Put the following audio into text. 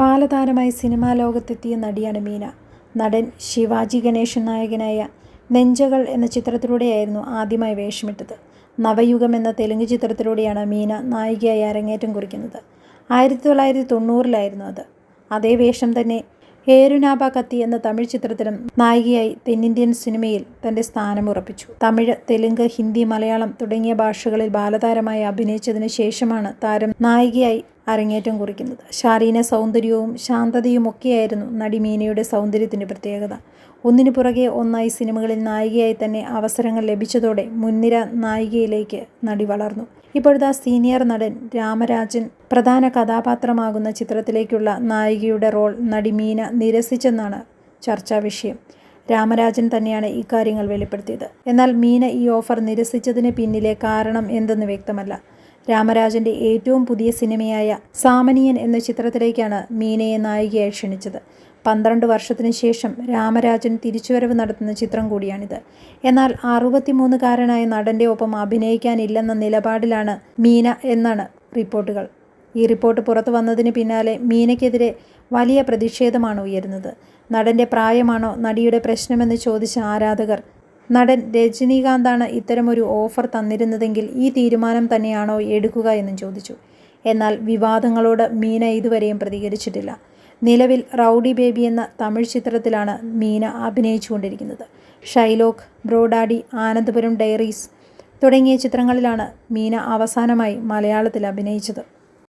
ബാലതാരമായി cinema ലോകത്തെത്തിയ നടിയാണ് മീന. നടൻ ശിവാജി ഗണേശൻ നായകനായ നെഞ്ചകൾ എന്ന ചിത്രത്തിലൂടെയായിരുന്നു ആദ്യമായി വേഷമിട്ടത്. നവയുഗം എന്ന തെലുങ്ക് ചിത്രത്തിലൂടെയാണ് മീന നായികയായി അരങ്ങേറ്റം കുറിക്കുന്നത്. ആയിരത്തി തൊള്ളായിരത്തി തൊണ്ണൂറിലായിരുന്നു അത്. അതേ വേഷം തന്നെ ഏരുനാബ കത്തി എന്ന തമിഴ് ചിത്രത്തിലും നായികയായി തെന്നിന്ത്യൻ സിനിമയിൽ തന്റെ സ്ഥാനമുറപ്പിച്ചു. തമിഴ്, തെലുങ്ക്, ഹിന്ദി, മലയാളം തുടങ്ങിയ ഭാഷകളിൽ ബാലതാരമായി അഭിനയിച്ചതിന് ശേഷമാണ് താരം നായികയായി അരങ്ങേറ്റം കുറിക്കുന്നത്. ഷാരീന സൗന്ദര്യവും ശാന്തതയും ശാന്തതയുമൊക്കെയായിരുന്നു നടി മീനയുടെ സൗന്ദര്യത്തിന്റെ പ്രത്യേകത. ഒന്നിനു പുറകെ ഒന്നായി സിനിമകളിൽ നായികയായി തന്നെ അവസരങ്ങൾ ലഭിച്ചതോടെ മുൻനിര നായികയിലേക്ക് നടി വളർന്നു. ഇപ്പോഴത്തെ സീനിയർ നടൻ രാമരാജൻ പ്രധാന കഥാപാത്രമാകുന്ന ചിത്രത്തിലേക്കുള്ള നായികയുടെ റോൾ നടി മീന നിരസിച്ചെന്നാണ് ചർച്ചാ വിഷയം രാമരാജൻ തന്നെയാണ് ഇക്കാര്യങ്ങൾ വെളിപ്പെടുത്തിയത്. എന്നാൽ മീന ഈ ഓഫർ നിരസിച്ചതിന് പിന്നിലെ കാരണം എന്തെന്ന് വ്യക്തമല്ല. രാമരാജന്റെ ഏറ്റവും പുതിയ സിനിമയായ സാമനിയൻ എന്ന ചിത്രത്തിലേക്കാണ് മീനയെ നായികയായി ക്ഷണിച്ചത്. പന്ത്രണ്ട് വർഷത്തിനു ശേഷം രാമരാജൻ തിരിച്ചുവരവ് നടത്തുന്ന ചിത്രം കൂടിയാണിത്. എന്നാൽ അറുപത്തിമൂന്നുകാരനായ നടന്റെ ഒപ്പം അഭിനയിക്കാനില്ലെന്ന നിലപാടിലാണ് മീന എന്നാണ് റിപ്പോർട്ടുകൾ. ഈ റിപ്പോർട്ട് പുറത്തു വന്നതിന് പിന്നാലെ മീനയ്ക്കെതിരെ വലിയ പ്രതിഷേധമാണ് ഉയരുന്നത്. നടന്റെ പ്രായമാണോ നടിയുടെ പ്രശ്നമെന്ന് ചോദിച്ച ആരാധകർ നടൻ രജനീകാന്താണ് ഇത്തരമൊരു ഓഫർ തന്നിരുന്നതെങ്കിൽ ഈ തീരുമാനം തന്നെയാണോ എടുക്കുക എന്നും ചോദിച്ചു. എന്നാൽ വിവാദങ്ങളോട് മീന ഇതുവരെയും പ്രതികരിച്ചിട്ടില്ല. നിലവിൽ റൗഡി ബേബി എന്ന തമിഴ് ചിത്രത്തിലാണ് Meena അഭിനയിച്ചുകൊണ്ടിരിക്കുന്നത്. Shylock, Bro Daddy Anandapuram diaries തുടങ്ങിയ ചിത്രങ്ങളിലാണ് മീന അവസാനമായി മലയാളത്തിൽ അഭിനയിച്ചത്.